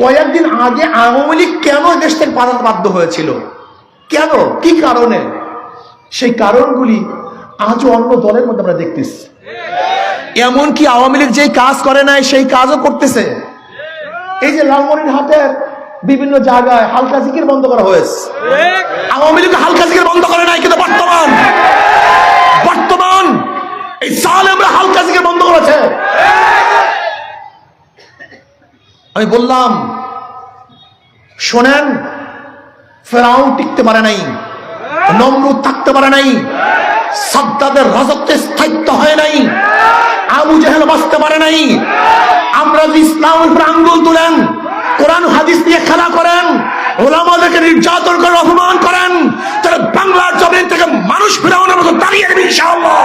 কয়েকদিন আগে আওয়ামী লীগ কেন দেশ থেকে পালাতে বাধ্য হয়েছিল? কেন? কি কারণে? সেই কারণগুলি আজও অন্য দলের মধ্যে আমরা দেখতেছি। এমনকি আওয়ামী লীগ যেই কাজ করে নাই, সেই কাজও করতেছে। এই যে লালমনির হাটের বিভিন্ন জায়গায় হালকা জিকির বন্ধ করা হয়েছে। আওয়ামী লীগ হালকা জিকির বন্ধ করে নাই, কিন্তু বর্তমান বর্তমান এই সাল আমরা হালকা জিকির বন্ধ করেছে আমি বললাম, শোনেন, ফেরাউন টিকতে পারে নাই, নমরুদ থাকতে পারে নাই, সাদ্দাদের রাজত্বে স্থায়িত্ব হয় নাই, আবু জাহেল বাঁচতে পারে নাই। আমরা যদি ইসলামের আঙ্গুল তুলেন, কোরআন হাদিস দিয়ে খেলা করেন, ওলামাদেরকে নির্যাতন করে অপমান করেন, তাহলে বাংলার জমিন থেকে মানুষ ফেরাউনের মতো দাঁড়িয়ে দেবে ইনশাআল্লাহ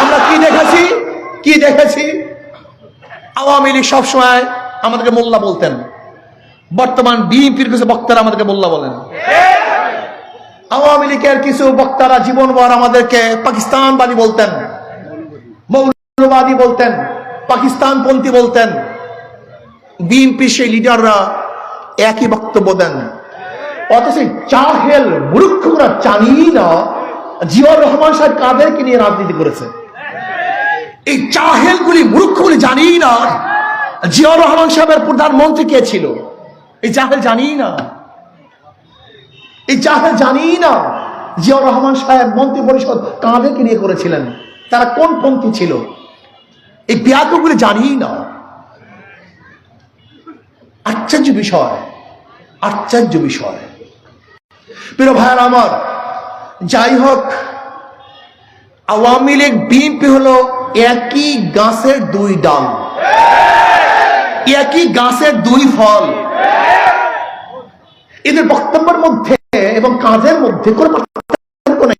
আমরা কি দেখেছি কি দেখেছি? আওয়ামী লীগ সবসময় আমাদেরকে মোল্লা বলতেন। বর্তমান বিএনপির কিছু বক্তারা আমাদেরকে মোল্লা বলেন। আওয়ামী লীগের কিছু বক্তারা জীবনভর আমাদেরকে পাকিস্তানবাদী বলতেন। মৌলবাদী বলতেন, পাকিস্তানপন্থী বলতেন। বিএনপি সেই লিডাররা একই বক্তব্য দেন। অথচ চাহেল মূর্খরা জানি না জিয়াউর রহমান সাহেব কাদেরকে নিয়ে রাজনীতি করেছে? এই চাহেলগুলি মূর্খগুলি জানি না। জিয়াউর রহমান সাহেবের প্রধানমন্ত্রী কে ছিল? এই জাহেল জানি না। এই জাহেল জানি না জিয়াউর রহমান সাহেব মন্ত্রী পরিষদ কাঁদেরকে নিয়ে করেছিলেন? তারা কোন পন্থী ছিল? এই ব্যাকগুলি জানি না। আশ্চর্য বিষয় আশ্চর্য বিষয়। প্রিয় ভাইয়ার আমার, যাই হোক, আওয়ামী লীগ, বিএনপি হলো একই গাছের দুই ডাল। একই গাছের দুই ফল। এদের বক্তব্যের মধ্যে এবং কাজের মধ্যে কোনো পার্থক্য নেই।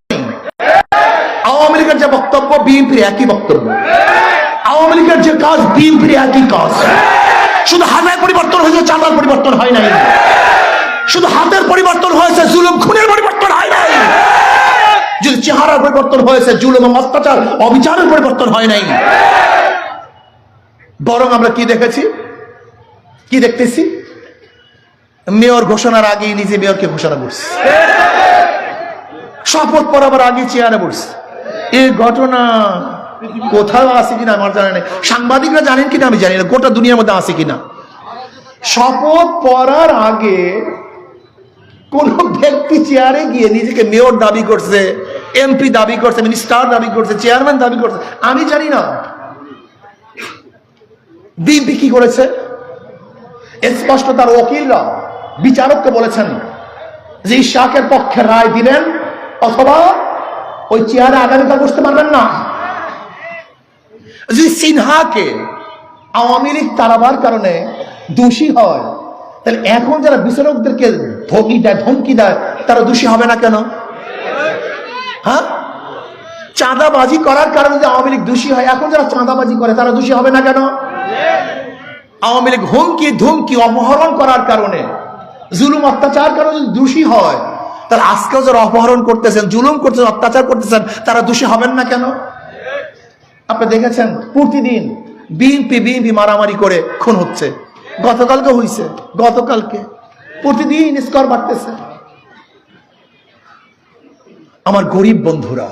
আওয়ামী লীগের যে বক্তব্য, বিএনপির একই বক্তব্য। আওয়ামী লীগের যে কাজ, বিএনপির একই কাজ। শুধু হাতের পরিবর্তন হয়েছে, চাঁদার পরিবর্তন হয় নাই। শুধু হাতের পরিবর্তন হয়েছে, জুলুম, খুনের পরিবর্তন হয় নাই। যদি চেহারার পরিবর্তন হয়েছে, জুলুম এবং অত্যাচার, অবিচারের পরিবর্তন হয় নাই। বরং আমরা কি দেখেছি? কি দেখতেছি? মেয়র ঘোষণার আগে নিজে মেয়রকে ঘোষণা করছে। শপথ পড়াবার আগে চেয়ারে বসছে। এই ঘটনা কোথাও আছে কিনা আমার জানা নেই। সাংবাদিকরা জানেন কিনা আমি জানি না। গোটা দুনিয়ার মধ্যে আছে কিনা। শপথ পড়ার আগে কোন ব্যক্তি চেয়ারে গিয়ে নিজেকে মেয়র দাবি করছে এমপি দাবি করছে মিনিস্টার দাবি করছে চেয়ারম্যান দাবি করছে, আমি জানি না। বিএনপি কি করেছে? স্পষ্ট তার ওকিলরা বিচারককে বলেছেন যে ইশাকের পক্ষে রায় দিবেন অথবা ওই চেয়ারে আগামীকাল বসতে পারবেন না। যদি সিনহাকে আওয়ামী লীগ তারাবার কারণে দোষী হয় তাহলে এখন যারা বিচারকদেরকে ধমকি দেয় ধমকি দেয়, তারা দোষী হবে না কেন? হ্যাঁ? চাঁদাবাজি করার কারণে যদি আওয়ামী লীগ দোষী হয়, এখন যারা চাঁদাবাজি করে, তারা দোষী হবে না কেন? আওয়ামী লীগ হুমকি, ধুমকি, অপহরণ করার কারণে, জুলুম, অত্যাচার কারণে যদি দোষী হয়, তাহলে আজকেও যারা অপহরণ করতেছেন, জুলুম করতেছেন, অত্যাচার করতেছেন, তারা দোষী হবেন না কেন? আপনি দেখেছেন, প্রতিদিন বিএনপি বিএনপি মারামারি করে খুন হচ্ছে। গতকালকে হইছে, গতকালকে। প্রতিদিন স্কোর বাড়তেছে। আমার গরিব বন্ধুরা,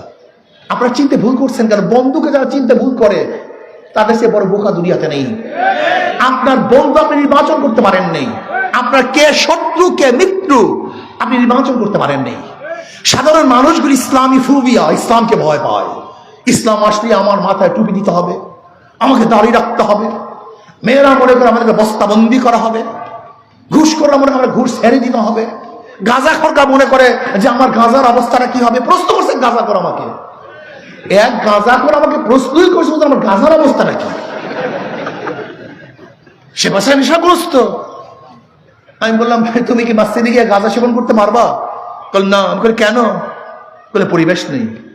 আপনারা চিনতে ভুল করছেন কেন বন্ধুকে যারা চিনতে ভুল করে, তাদের সে বড় বোকা দুনিয়াতে নেই। আপনার বন্ধু আপনি নির্বাচন করতে পারেন নেই। আপনার কে শত্রু, কে মিত্র, আপনি নির্বাচন করতে পারেন নেই। সাধারণ মানুষগুলি ইসলামী ফুবিয়া ইসলামকে ভয় পায়। ইসলাম আসলে আমার মাথায় টুপি দিতে হবে, আমাকে দাঁড়িয়ে রাখতে হবে। মেয়েরা মনে করে আমাদেরকে বস্তাবন্দি করা হবে। ঘুষ করলে মনে করে ঘুষ ছেড়ে দিতে হবে। গাঁজা খরকা মনে করে যে আমার গাঁজার অবস্থাটা কি হবে? প্রশ্ন করছে, গাঁজা কর আমাকে। এক গাঁজা করে আমাকে প্রশ্নই করছে আমার গাঁজার অবস্থাটা কি? সে বাসায় নেশাগ্রস্ত আমি বললাম তুমি কি মাসজিদে গিয়ে গাঁজা সেবন করতে পারবা? বল না। আমি কেন? বলে, পরিবেশ নেই।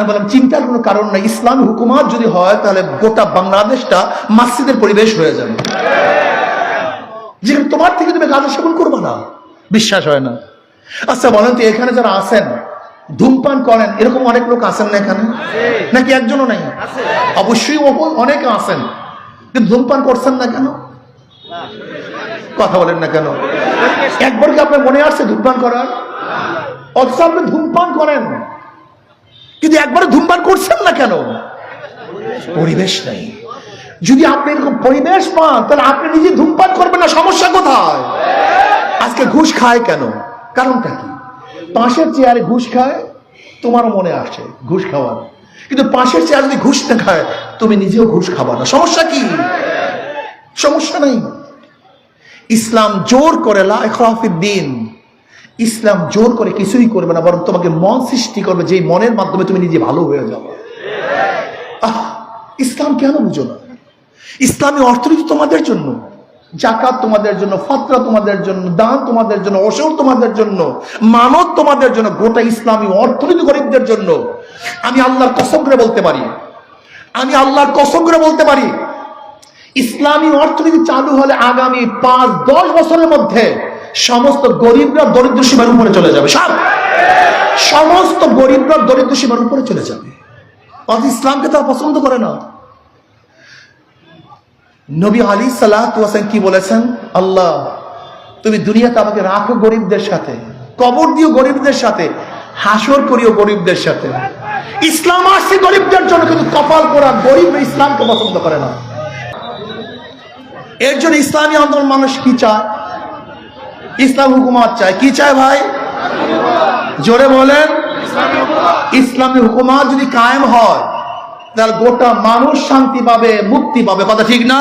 আমি বললাম, চিন্তার কোনো কারণ নাই। ইসলামী হুকুমাত যদি হয়, তাহলে গোটা বাংলাদেশটা মাসজিদের পরিবেশ হয়ে যাবে। যেখানে তোমার থেকে তুমি গাঁজা সেবন করবে না। বিশ্বাস হয় না। আচ্ছা বলেন তো, এখানে যারা আছেন, ধূমপান করেন, এরকম অনেক লোক আছেন না এখানে? নাকি একজনও নাই? অবশ্যই অনেকে আছেন। কিন্তু ধূমপান করছেন না কেন? কথা বলেন না কেন? একবার কি আপনার মনে আসছে ধূমপান করার? অথচ আপনি ধূমপান করেন। কিন্তু একবারে ধূমপান করছেন না কেন? পরিবেশ নেই। যদি আপনি এরকম পরিবেশ পান, তাহলে আপনি নিজে ধূমপান করবেন না, সমস্যা কোথায়? আজকে ঘুষ খায় কেন? কারণটা কি? পাশের চেয়ারে ঘুষ খায়, তোমারও মনে আসে, ঘুষ খাওয়ার। কিন্তু পাশের চেয়ার যদি ঘুষ না খায়, তুমি নিজেও ঘুষ খাবা না। সমস্যা কি? সমস্যা নেই। ইসলাম জোর করে দিন ইসলাম জোর করে কিছুই করবে না, বরং তোমাকে মন সৃষ্টি করবে, যেই মনের মাধ্যমে তুমি নিজে ভালো হয়ে যাবে আহ, ইসলাম কেন বুঝো না? ইসলামী অর্থনীতি তোমাদের জন্য, জাকাত তোমাদের জন্য, ফাতরা তোমাদের জন্য, দান তোমাদের জন্য অসর তোমাদের জন্য, মানত তোমাদের জন্য, গোটা ইসলামী অর্থনীতি গরিবদের জন্য। আমি আল্লাহর কসম করে বলতে পারি, আমি আল্লাহর কসম করে বলতে পারি, ইসলামী অর্থনীতি চালু হলে আগামী পাঁচ, দশ বছরের মধ্যে সমস্ত গরিবরা দরিদ্র সীমার উপরে চলে যাবে, সব। সমস্ত গরিবরা দরিদ্র সীমার উপরে চলে যাবে। অথচ ইসলামকে তারা পছন্দ করে না। নবী আলী সালাহ কি বলেছেন? আল্লাহ, তুমি দুনিয়াতে আমাকে রাখো গরিবদের সাথে, কবর দিও গরিবদের সাথে, হাসর করিও গরিবদের সাথে। ইসলাম আসছে গরিবদের জন্য, কিন্তু কপাল করা গরিব ইসলামকে পছন্দ করে না। এর জন্য ইসলামী আন্দোলন মানুষ কি চায়? ইসলাম হুকুমাত চায় কি চায় ভাই? জোরে বলেন। ইসলামী হুকুমাত যদি কায়েম হয়, তাহলে গোটা মানুষ শান্তি পাবে, মুক্তি পাবে। কথা ঠিক না?